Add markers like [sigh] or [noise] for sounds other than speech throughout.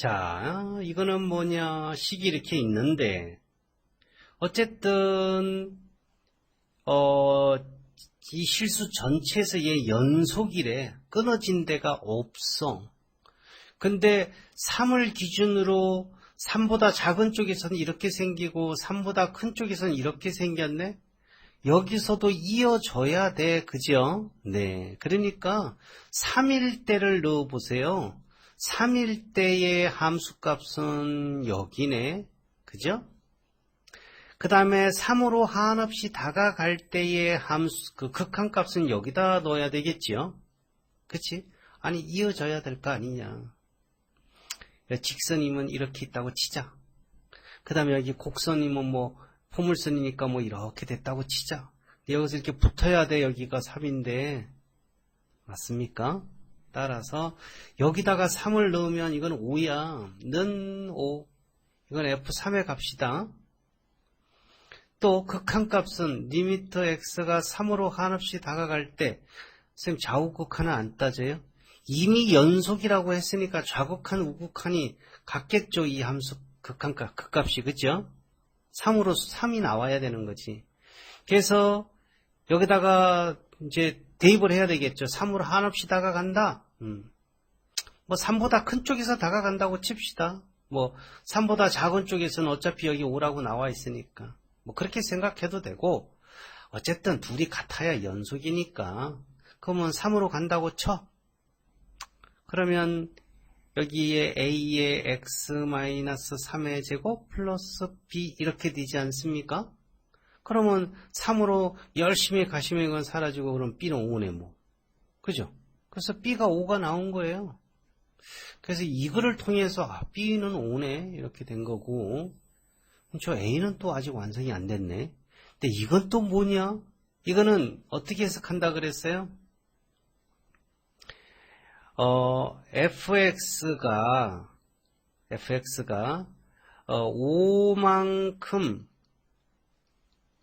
자, 이거는 뭐냐, 식이 이렇게 있는데, 어쨌든, 어, 이 실수 전체에서 얘 연속이래. 끊어진 데가 없어. 근데 3을 기준으로 3보다 작은 쪽에서는 이렇게 생기고 3보다 큰 쪽에서는 이렇게 생겼네? 여기서도 이어져야 돼. 그죠? 네. 그러니까 3일 때를 넣어 보세요. 3일 때의 함수값은 여기네. 그죠? 그 다음에 3으로 한없이 다가갈 때의 함수, 그 극한값은 여기다 넣어야 되겠지요? 그치? 아니, 이어져야 될 거 아니냐. 직선이면 이렇게 있다고 치자. 그 다음에 여기 곡선이면 뭐, 포물선이니까 뭐 이렇게 됐다고 치자. 여기서 이렇게 붙어야 돼. 여기가 3인데. 맞습니까? 따라서 여기다가 3을 넣으면 이건 5야. 는 5. 이건 F3에 갑시다. 또 극한값은 리미터 x가 3으로 한없이 다가갈 때 선생님 좌우극한은 안 따져요? 이미 연속이라고 했으니까 좌극한 우극한이 같겠죠 이 함수 극한값 극값이 그죠? 3으로 3이 나와야 되는 거지 그래서 여기다가 이제 대입을 해야 되겠죠 3으로 한없이 다가간다 음. 뭐 3보다 큰 쪽에서 다가간다고 칩시다 뭐 3보다 작은 쪽에서는 어차피 여기 5라고 나와 있으니까 뭐 그렇게 생각해도 되고 어쨌든 둘이 같아야 연속이니까 그러면 3으로 간다고 쳐. 그러면 여기에 a의 x-3의 제곱 플러스 b 이렇게 되지 않습니까? 그러면 3으로 열심히 가시면 이건 사라지고 그럼 b는 5네 뭐. 그죠? 그래서 b가 5가 나온 거예요. 그래서 이거를 통해서 아, b는 5네 이렇게 된 거고 저 A는 또 아직 완성이 안 됐네. 근데 이건 또 뭐냐? 이거는 어떻게 해석한다 그랬어요? 어, fx가, fx가, 어, 5만큼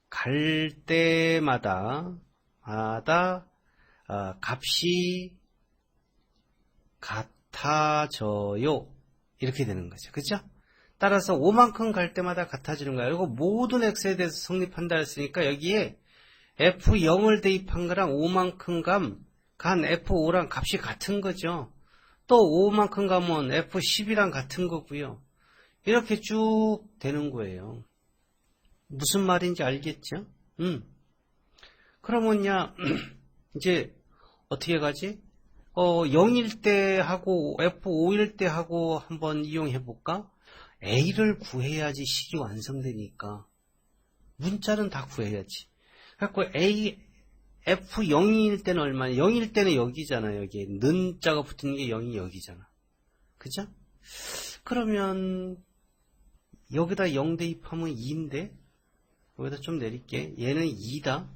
갈 때마다, 마다, 어, 값이 같아져요. 이렇게 되는 거죠. 그죠? 따라서 5만큼 갈 때마다 같아지는 거야. 그리고 모든 x에 대해서 성립한다 했으니까 여기에 f0을 대입한 거랑 5만큼 감, 간 f5랑 값이 같은 거죠. 또 5만큼 가면 f10이랑 같은 거고요. 이렇게 쭉 되는 거예요. 무슨 말인지 알겠죠? 음. 그러면야 [clears throat] 이제 어떻게 가지? 어, 0일 때 하고 f5일 때 하고 한번 이용해 볼까? A를 구해야지 식이 완성되니까 문자는 다 구해야지. 그래갖고 A F0일 때는 얼마냐? 0일 때는 여기잖아. 여기 는 자가 붙는 게 0이 여기잖아. 그죠? 그러면 여기다 0 대입하면 2인데 여기다 좀 내릴게. 얘는 2다.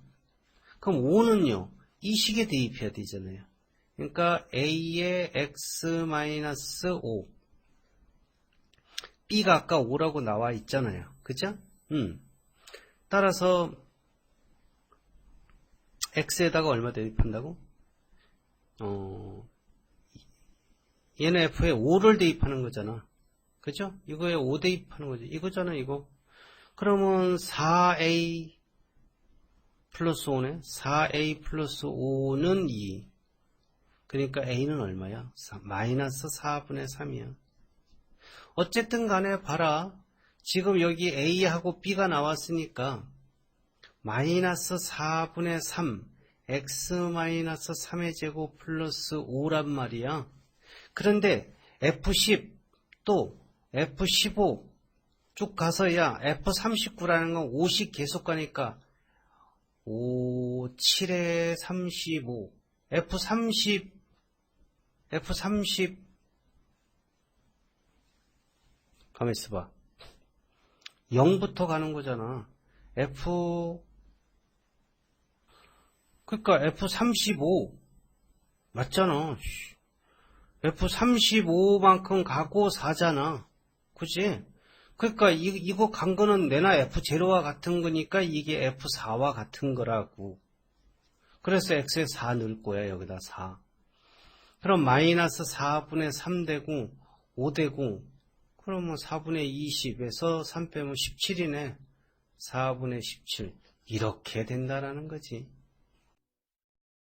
그럼 5는요. 이 식에 대입해야 되잖아요. 그러니까 A의 X-5 B가 아까 5라고 나와 있잖아요. 그죠? 음. 따라서 X에다가 얼마 대입한다고? 어, 얘는 F에 5를 대입하는 거잖아. 그죠? 이거에 5 대입하는 거지. 이거잖아, 이거. 그러면 4A 플러스 5네. 4A 플러스 5는 2. 그러니까 A는 얼마야? 4, 마이너스 4분의 3이야. 어쨌든 간에 봐라. 지금 여기 A하고 B가 나왔으니까 마이너스 4분의 3 x 마이너스 3의 제곱 플러스 5란 말이야. 그런데 F10 또 F15 쭉 가서야 F39라는 건 50 계속 가니까 5, 7에 35 F30 F30 가만 있어봐. 0부터 가는 거잖아. F 그러니까 F35 맞잖아. F35만큼 가고 4잖아. 그지? 그러니까 이, 이거 간 거는 내나 F0와 같은 거니까 이게 F4와 같은 거라고. 그래서 X에 4 넣을 거야, 여기다 4. 그럼 마이너스 4분의 3 되고, 5 되고, 그러면 4분의 20에서 3 빼면 17이네. 4분의 17. 이렇게 된다라는 거지.